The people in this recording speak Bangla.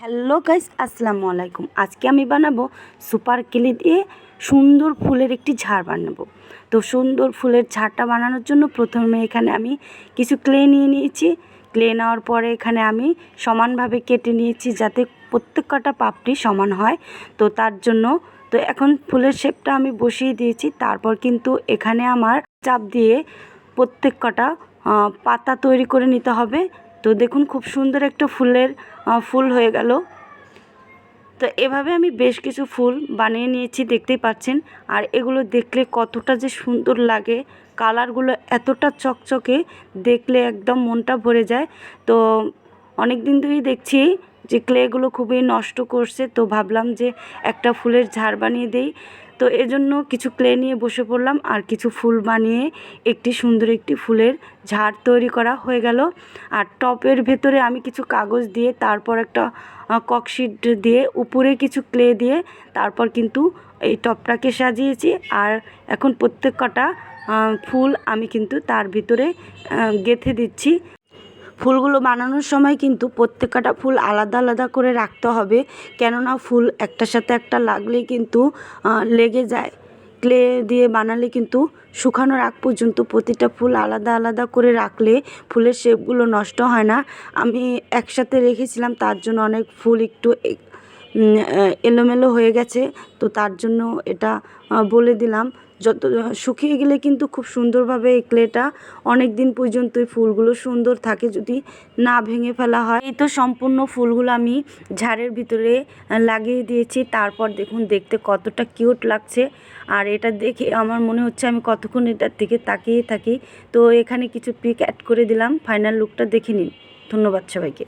হ্যালো গাইস, আসসালামু আলাইকুম। আজকে আমি বানাবো সুপার কেলি দিয়ে সুন্দর ফুলের একটি ঝাড় বানাবো। তো সুন্দর ফুলের ঝাড়টা বানানোর জন্য প্রথমে এখানে আমি কিছু ক্লে নিয়ে নিয়েছি। ক্লে নেওয়ার পরে এখানে আমি সমানভাবে কেটে নিয়েছি যাতে প্রত্যেক কটা পাপড়ি সমান হয়। তো তার জন্য, তো এখন ফুলের শেপটা আমি বসিয়ে দিয়েছি। তারপর কিন্তু এখানে আমার চাপ দিয়ে প্রত্যেক কটা পাতা তৈরি করে নিতে হবে। তো দেখুন খুব সুন্দর একটা ফুলের ফুল হয়ে গেল। তো এভাবে আমি বেশ কিছু ফুল বানিয়ে নিয়েছি, দেখতেই পাচ্ছেন। আর এগুলো দেখলে কতটা যে সুন্দর লাগে, কালারগুলো এতটা চকচকে, দেখলে একদম মনটা ভরে যায়। তো অনেক দিন ধরেই দেখছি যে ক্লেগুলো খুবই নষ্ট করছে, তো ভাবলাম যে একটা ফুলের ঝাড় বানিয়ে দেই। তো এজন্য কিছু ক্লে নিয়ে বসে পড়লাম, আর কিছু ফুল বানিয়ে একটি সুন্দর একটি ফুলের ঝাড় তৈরি করা হয়ে গেল। আর টপের ভেতরে আমি কিছু কাগজ দিয়ে, তারপর একটা ককশিট দিয়ে, উপরে কিছু ক্লে দিয়ে, তারপর কিন্তু এই টপটাকে সাজিয়েছি। আর এখন প্রত্যেক কটা ফুল আমি কিন্তু তার ভিতরে গেঁথে দিচ্ছি। ফুলগুলো বানানোর সময় কিন্তু প্রত্যেকটা ফুল আলাদা আলাদা করে রাখতে হবে। কেননা ফুল একটার সাথে একটা লাগলেই কিন্তু লেগে যায়। ক্লে দিয়ে বানালে কিন্তু শুকানোর আগ পর্যন্ত প্রতিটা ফুল আলাদা আলাদা করে রাখলে ফুলের শেপগুলো নষ্ট হয় না। আমি একসাথে রেখেছিলাম, তার জন্য অনেক ফুল একটু এলোমেলো হয়ে গেছে। তো তার জন্য এটা বলে দিলাম। যত শুকিয়ে গেলে কিন্তু খুব সুন্দরভাবে এই ক্লেটা অনেক দিন পর্যন্ত এই ফুলগুলো সুন্দর থাকে যদি না ভেঙে ফেলা হয়। এই তো সম্পূর্ণ ফুলগুলো আমি ঝাড়ের ভিতরে লাগিয়ে দিয়েছি। তারপর দেখুন, দেখতে কতটা কিউট লাগছে। আর এটা দেখে আমার মনে হচ্ছে আমি কতক্ষণ এটার দিকে তাকিয়ে থাকি। তো এখানে কিছু পিক অ্যাড করে দিলাম। ফাইনাল লুকটা দেখে নিন। ধন্যবাদ সবাইকে।